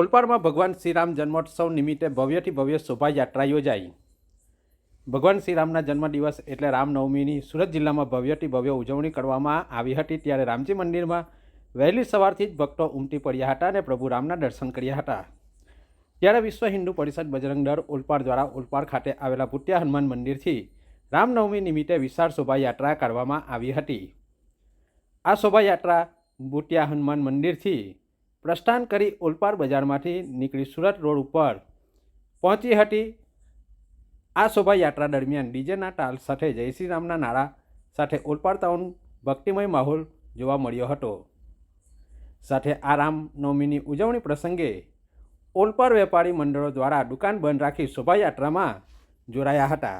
ઓલપાડમાં ભગવાન શ્રીરામ જન્મોત્સવ નિમિત્તે ભવ્યથી ભવ્ય શોભાયાત્રા યોજાઈ. ભગવાન શ્રીરામના જન્મદિવસ એટલે રામનવમીની સુરત જિલ્લામાં ભવ્યથી ભવ્ય ઉજવણી કરવામાં આવી હતી. ત્યારે રામજી મંદિરમાં વહેલી સવારથી જ ભક્તો ઉમટી પડ્યા હતા અને પ્રભુ રામના દર્શન કર્યા હતા. ત્યારે વિશ્વ હિન્દુ પરિષદ બજરંગ દળ ઓલપાડ દ્વારા ઓલપાડ ખાતે આવેલા ભૂટિયા હનુમાન મંદિરથી રામનવમી નિમિત્તે વિશાળ શોભાયાત્રા કાઢવામાં આવી હતી. આ શોભાયાત્રા ભૂટિયા હનુમાન મંદિરથી પ્રસ્થાન કરી ઓલપાડ બજારમાંથી નીકળી સુરત રોડ ઉપર પહોંચી હતી. આ શોભાયાત્રા દરમિયાન ડીજેના તાલ સાથે જય શ્રી રામના નારા સાથે ઓલપાડ ટાઉન ભક્તિમય માહોલ જોવા મળ્યો હતો. સાથે આ રામનવમીની ઉજવણી પ્રસંગે ઓલપાડ વેપારી મંડળો દ્વારા દુકાન બંધ રાખી શોભાયાત્રામાં જોડાયા હતા.